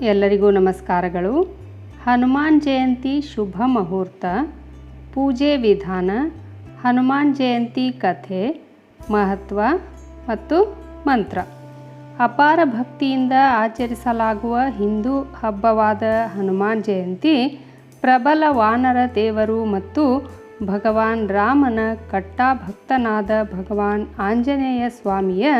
ಎಲ್ಲರಿಗೂ ನಮಸ್ಕಾರಗಳು. ಹನುಮಾನ್ ಜಯಂತಿ ಶುಭ ಮುಹೂರ್ತ, ಪೂಜೆ ವಿಧಾನ, ಹನುಮಾನ್ ಜಯಂತಿ ಕಥೆ, ಮಹತ್ವ ಮತ್ತು ಮಂತ್ರ. ಅಪಾರ ಭಕ್ತಿಯಿಂದ ಆಚರಿಸಲಾಗುವ ಹಿಂದೂ ಹಬ್ಬವಾದ ಹನುಮಾನ್ ಜಯಂತಿ ಪ್ರಬಲ ವಾನರ ದೇವರು ಮತ್ತು ಭಗವಾನ್ ರಾಮನ ಕಟ್ಟಾಭಕ್ತನಾದ ಭಗವಾನ್ ಆಂಜನೇಯ ಸ್ವಾಮಿಯ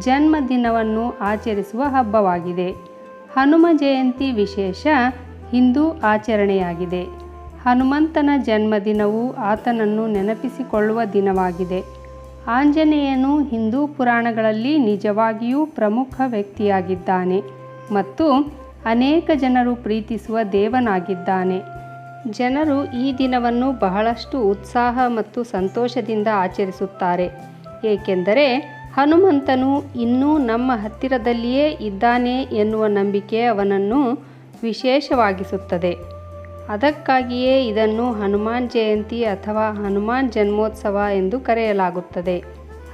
ಜನ್ಮದಿನವನ್ನು ಆಚರಿಸುವ ಹಬ್ಬವಾಗಿದೆ. ಹನುಮ ಜಯಂತಿ ವಿಶೇಷ ಹಿಂದೂ ಆಚರಣೆಯಾಗಿದೆ. ಹನುಮಂತನ ಜನ್ಮದಿನವು ಆತನನ್ನು ನೆನಪಿಸಿಕೊಳ್ಳುವ ದಿನವಾಗಿದೆ. ಆಂಜನೇಯನು ಹಿಂದೂ ಪುರಾಣಗಳಲ್ಲಿ ನಿಜವಾಗಿಯೂ ಪ್ರಮುಖ ವ್ಯಕ್ತಿಯಾಗಿದ್ದಾನೆ ಮತ್ತು ಅನೇಕ ಜನರು ಪ್ರೀತಿಸುವ ದೇವನಾಗಿದ್ದಾನೆ. ಜನರು ಈ ದಿನವನ್ನು ಬಹಳಷ್ಟು ಉತ್ಸಾಹ ಮತ್ತು ಸಂತೋಷದಿಂದ ಆಚರಿಸುತ್ತಾರೆ, ಏಕೆಂದರೆ ಹನುಮಂತನು ಇನ್ನೂ ನಮ್ಮ ಹತ್ತಿರದಲ್ಲಿಯೇ ಇದ್ದಾನೆ ಎನ್ನುವ ನಂಬಿಕೆ ಅವನನ್ನು ವಿಶೇಷವಾಗಿಸುತ್ತದೆ. ಅದಕ್ಕಾಗಿಯೇ ಇದನ್ನು ಹನುಮಾನ್ ಜಯಂತಿ ಅಥವಾ ಹನುಮಾನ್ ಜನ್ಮೋತ್ಸವ ಎಂದು ಕರೆಯಲಾಗುತ್ತದೆ.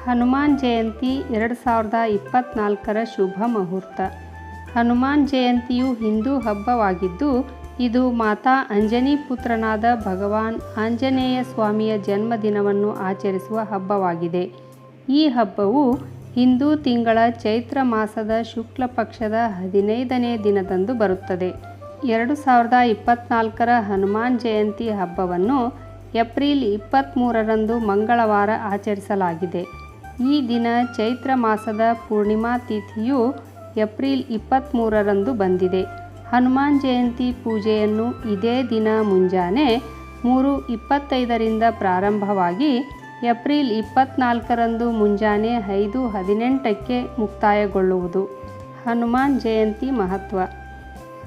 ಹನುಮಾನ್ ಜಯಂತಿ ಎರಡು ಸಾವಿರದ ಇಪ್ಪತ್ತ್ನಾಲ್ಕರ ಶುಭ ಮುಹೂರ್ತ. ಹನುಮಾನ್ ಜಯಂತಿಯು ಹಿಂದೂ ಹಬ್ಬವಾಗಿದ್ದು, ಇದು ಮಾತಾ ಅಂಜನಿ ಪುತ್ರನಾದ ಭಗವಾನ್ ಆಂಜನೇಯ ಸ್ವಾಮಿಯ ಜನ್ಮದಿನವನ್ನು ಆಚರಿಸುವ ಹಬ್ಬವಾಗಿದೆ. ಈ ಹಬ್ಬವು ಹಿಂದೂ ತಿಂಗಳ ಚೈತ್ರ ಮಾಸದ ಶುಕ್ಲ ಪಕ್ಷದ ಹದಿನೈದನೇ ದಿನದಂದು ಬರುತ್ತದೆ. ಎರಡು ಸಾವಿರದ ಇಪ್ಪತ್ತ್ನಾಲ್ಕರ ಹನುಮಾನ್ ಜಯಂತಿ ಹಬ್ಬವನ್ನು ಏಪ್ರಿಲ್ ಇಪ್ಪತ್ತ್ಮೂರರಂದು ಮಂಗಳವಾರ ಆಚರಿಸಲಾಗಿದೆ. ಈ ದಿನ ಚೈತ್ರ ಮಾಸದ ಪೂರ್ಣಿಮಾ ತಿಥಿಯು ಏಪ್ರಿಲ್ ಇಪ್ಪತ್ತ್ಮೂರರಂದು ಬಂದಿದೆ. ಹನುಮಾನ್ ಜಯಂತಿ ಪೂಜೆಯನ್ನು ಇದೇ ದಿನ ಮುಂಜಾನೆ ಮೂರು ಇಪ್ಪತ್ತೈದರಿಂದ ಪ್ರಾರಂಭವಾಗಿ ಏಪ್ರಿಲ್ ಇಪ್ಪತ್ತ್ನಾಲ್ಕರಂದು ಮುಂಜಾನೆ ಐದು ಹದಿನೆಂಟಕ್ಕೆ ಮುಕ್ತಾಯಗೊಳ್ಳುವುದು. ಹನುಮಾನ್ ಜಯಂತಿ ಮಹತ್ವ.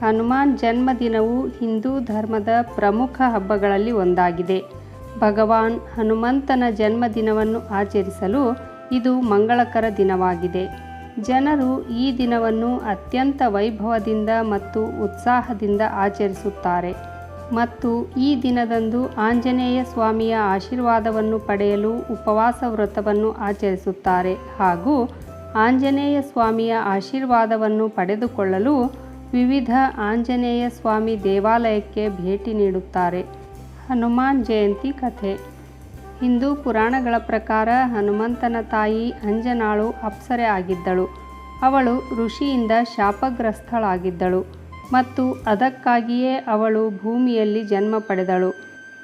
ಹನುಮಾನ್ ಜನ್ಮದಿನವು ಹಿಂದೂ ಧರ್ಮದ ಪ್ರಮುಖ ಹಬ್ಬಗಳಲ್ಲಿ ಒಂದಾಗಿದೆ. ಭಗವಾನ್ ಹನುಮಂತನ ಜನ್ಮದಿನವನ್ನು ಆಚರಿಸಲು ಇದು ಮಂಗಳಕರ ದಿನವಾಗಿದೆ. ಜನರು ಈ ದಿನವನ್ನು ಅತ್ಯಂತ ವೈಭವದಿಂದ ಮತ್ತು ಉತ್ಸಾಹದಿಂದ ಆಚರಿಸುತ್ತಾರೆ. ಮತ್ತು ಈ ದಿನದಂದು ಆಂಜನೇಯ ಸ್ವಾಮಿಯ ಆಶೀರ್ವಾದವನ್ನು ಪಡೆಯಲು ಉಪವಾಸ ವ್ರತವನ್ನು ಆಚರಿಸುತ್ತಾರೆ ಹಾಗೂ ಆಂಜನೇಯ ಸ್ವಾಮಿಯ ಆಶೀರ್ವಾದವನ್ನು ಪಡೆದುಕೊಳ್ಳಲು ವಿವಿಧ ಆಂಜನೇಯ ಸ್ವಾಮಿ ದೇವಾಲಯಕ್ಕೆ ಭೇಟಿ ನೀಡುತ್ತಾರೆ. ಹನುಮಾನ್ ಜಯಂತಿ ಕಥೆ. ಹಿಂದೂ ಪುರಾಣಗಳ ಪ್ರಕಾರ ಹನುಮಂತನ ತಾಯಿ ಅಂಜನಾಳು ಅಪ್ಸರೆ ಆಗಿದ್ದಳು. ಅವಳು ಋಷಿಯಿಂದ ಶಾಪಗ್ರಸ್ತಳಾಗಿದ್ದಳು ಮತ್ತು ಅದಕ್ಕಾಗಿಯೇ ಅವಳು ಭೂಮಿಯಲ್ಲಿ ಜನ್ಮ ಪಡೆದಳು.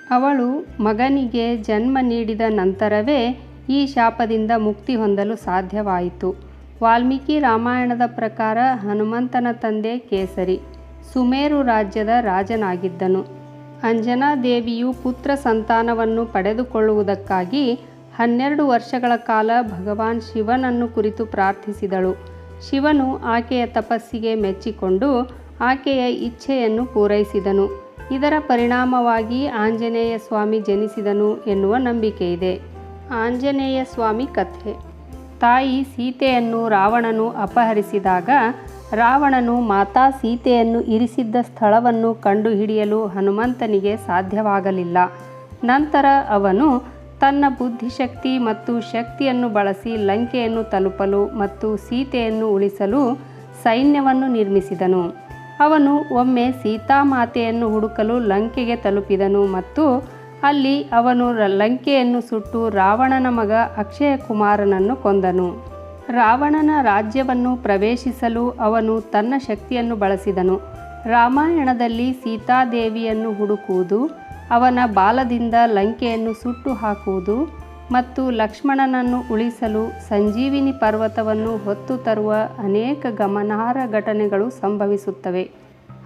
ಅವಳು ಮಗನಿಗೆ ಜನ್ಮ ನೀಡಿದ ನಂತರವೇ ಈ ಶಾಪದಿಂದ ಮುಕ್ತಿ ಹೊಂದಲು ಸಾಧ್ಯವಾಯಿತು. ವಾಲ್ಮೀಕಿ ರಾಮಾಯಣದ ಪ್ರಕಾರ ಹನುಮಂತನ ತಂದೆ ಕೇಸರಿ, ಸುಮೇರು ರಾಜ್ಯದ ರಾಜನಾಗಿದ್ದನು. ಅಂಜನಾದೇವಿಯು ಪುತ್ರ ಸಂತಾನವನ್ನು ಪಡೆದುಕೊಳ್ಳುವುದಕ್ಕಾಗಿ ಹನ್ನೆರಡು ವರ್ಷಗಳ ಕಾಲ ಭಗವಾನ್ ಶಿವನನ್ನು ಕುರಿತು ಪ್ರಾರ್ಥಿಸಿದಳು. ಶಿವನು ಆಕೆಯ ತಪಸ್ಸಿಗೆ ಮೆಚ್ಚಿಕೊಂಡು ಆಕೆಯ ಇಚ್ಛೆಯನ್ನು ಪೂರೈಸಿದನು. ಇದರ ಪರಿಣಾಮವಾಗಿ ಆಂಜನೇಯ ಸ್ವಾಮಿ ಜನಿಸಿದನು ಎನ್ನುವ ಇದೆ. ಆಂಜನೇಯ ಸ್ವಾಮಿ ಕಥೆ. ತಾಯಿ ಸೀತೆಯನ್ನು ರಾವಣನು ಅಪಹರಿಸಿದಾಗ ರಾವಣನು ಮಾತಾ ಸೀತೆಯನ್ನು ಇರಿಸಿದ್ದ ಸ್ಥಳವನ್ನು ಕಂಡುಹಿಡಿಯಲು ಹನುಮಂತನಿಗೆ ಸಾಧ್ಯವಾಗಲಿಲ್ಲ. ನಂತರ ಅವನು ತನ್ನ ಬುದ್ಧಿಶಕ್ತಿ ಮತ್ತು ಶಕ್ತಿಯನ್ನು ಬಳಸಿ ಲಂಕೆಯನ್ನು ತಲುಪಲು ಮತ್ತು ಸೀತೆಯನ್ನು ಉಳಿಸಲು ಸೈನ್ಯವನ್ನು ನಿರ್ಮಿಸಿದನು. ಅವನು ಒಮ್ಮೆ ಸೀತಾಮಾತೆಯನ್ನು ಹುಡುಕಲು ಲಂಕೆಗೆ ತಲುಪಿದನು ಮತ್ತು ಅಲ್ಲಿ ಅವನು ಲಂಕೆಯನ್ನು ಸುಟ್ಟು ರಾವಣನ ಮಗ ಅಕ್ಷಯ ಕುಮಾರನನ್ನು ಕೊಂದನು. ರಾವಣನ ರಾಜ್ಯವನ್ನು ಪ್ರವೇಶಿಸಲು ಅವನು ತನ್ನ ಶಕ್ತಿಯನ್ನು ಬಳಸಿದನು. ರಾಮಾಯಣದಲ್ಲಿ ಸೀತಾದೇವಿಯನ್ನು ಹುಡುಕುವುದು, ಅವನ ಬಾಲದಿಂದ ಲಂಕೆಯನ್ನು ಸುಟ್ಟು ಹಾಕುವುದು ಮತ್ತು ಲಕ್ಷ್ಮಣನನ್ನು ಉಳಿಸಲು ಸಂಜೀವಿನಿ ಪರ್ವತವನ್ನು ಹೊತ್ತು ತರುವ ಅನೇಕ ಗಮನಾರ್ಹ ಘಟನೆಗಳು ಸಂಭವಿಸುತ್ತವೆ.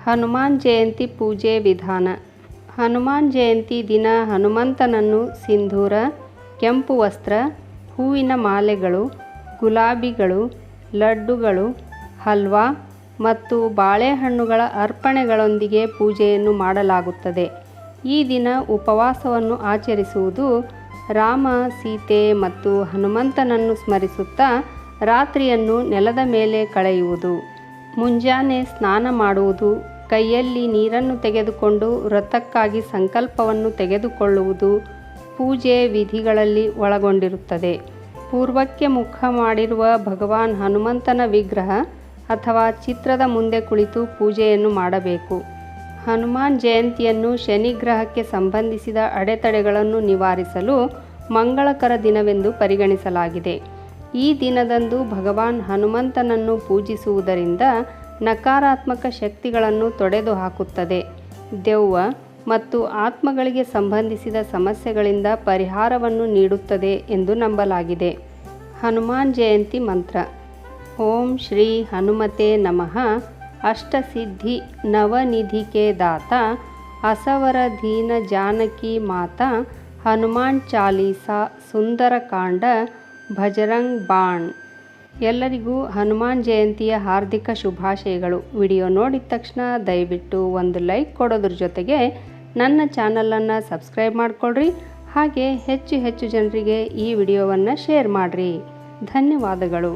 ಹನುಮಾನ್ ಜಯಂತಿ ಪೂಜೆ ವಿಧಾನ. ಹನುಮಾನ್ ಜಯಂತಿ ದಿನ ಹನುಮಂತನನ್ನು ಸಿಂಧೂರ, ಕೆಂಪು ವಸ್ತ್ರ, ಹೂವಿನ ಮಾಲೆಗಳು, ಗುಲಾಬಿಗಳು, ಲಡ್ಡುಗಳು, ಹಲ್ವಾ ಮತ್ತು ಬಾಳೆಹಣ್ಣುಗಳ ಅರ್ಪಣೆಗಳೊಂದಿಗೆ ಪೂಜೆಯನ್ನು ಮಾಡಲಾಗುತ್ತದೆ. ಈ ದಿನ ಉಪವಾಸವನ್ನು ಆಚರಿಸುವುದು ರಾಮ, ಸೀತೆ ಮತ್ತು ಹನುಮಂತನನ್ನು ಸ್ಮರಿಸುತ್ತಾ ರಾತ್ರಿಯನ್ನು ನೆಲದ ಮೇಲೆ ಕಳೆಯುವುದು. ಮುಂಜಾನೆ ಸ್ನಾನ ಮಾಡುವುದು, ಕೈಯಲ್ಲಿ ನೀರನ್ನು ತೆಗೆದುಕೊಂಡು ವ್ರತಕ್ಕಾಗಿ ಸಂಕಲ್ಪವನ್ನು ತೆಗೆದುಕೊಳ್ಳುವುದು ಪೂಜೆ ವಿಧಿಗಳಲ್ಲಿ ಒಳಗೊಂಡಿರುತ್ತದೆ. ಪೂರ್ವಕ್ಕೆ ಮುಖ ಮಾಡಿರುವ ಭಗವಾನ್ ಹನುಮಂತನ ವಿಗ್ರಹ ಅಥವಾ ಚಿತ್ರದ ಮುಂದೆ ಕುಳಿತು ಪೂಜೆಯನ್ನು ಮಾಡಬೇಕು. ಹನುಮಾನ್ ಜಯಂತಿಯನ್ನು ಶನಿ ಗ್ರಹಕ್ಕೆ ಸಂಬಂಧಿಸಿದ ಅಡೆತಡೆಗಳನ್ನು ನಿವಾರಿಸಲು ಮಂಗಳಕರ ದಿನವೆಂದು ಪರಿಗಣಿಸಲಾಗಿದೆ. ಈ ದಿನದಂದು ಭಗವಾನ್ ಹನುಮಂತನನ್ನು ಪೂಜಿಸುವುದರಿಂದ ನಕಾರಾತ್ಮಕ ಶಕ್ತಿಗಳನ್ನು ತೊಡೆದು ಹಾಕುತ್ತದೆ ದೆವ್ವ ಮತ್ತು ಆತ್ಮಗಳಿಗೆ ಸಂಬಂಧಿಸಿದ ಸಮಸ್ಯೆಗಳಿಂದ ಪರಿಹಾರವನ್ನು ನೀಡುತ್ತದೆ ಎಂದು ನಂಬಲಾಗಿದೆ. ಹನುಮಾನ್ ಜಯಂತಿ ಮಂತ್ರ. ಓಂ ಶ್ರೀ ಹನುಮತೆ ನಮಃ. ಅಷ್ಟಸಿದ್ಧಿ ನವನಿಧಿಕೆ ದಾತ ಅಸವರ ದೀನ ಜಾನಕಿ ಮಾತಾ, ಹನುಮಾನ್ ಚಾಲೀಸಾ, ಸುಂದರಕಾಂಡ ಭಜರಂಗ್ ಬಾಣ್ ಎಲ್ಲರಿಗೂ ಹನುಮಾನ್ ಜಯಂತಿಯ ಹಾರ್ದಿಕ ಶುಭಾಶಯಗಳು. ವಿಡಿಯೋ ನೋಡಿದ ತಕ್ಷಣ ದಯವಿಟ್ಟು ಒಂದು ಲೈಕ್ ಕೊಡೋದ್ರ ಜೊತೆಗೆ ನನ್ನ ಚಾನಲನ್ನು ಸಬ್ಸ್ಕ್ರೈಬ್ ಮಾಡಿಕೊಳ್ಳ್ರಿ ಹಾಗೆ ಹೆಚ್ಚು ಹೆಚ್ಚು ಜನರಿಗೆ ಈ ವಿಡಿಯೋವನ್ನು ಶೇರ್ ಮಾಡಿರಿ. ಧನ್ಯವಾದಗಳು.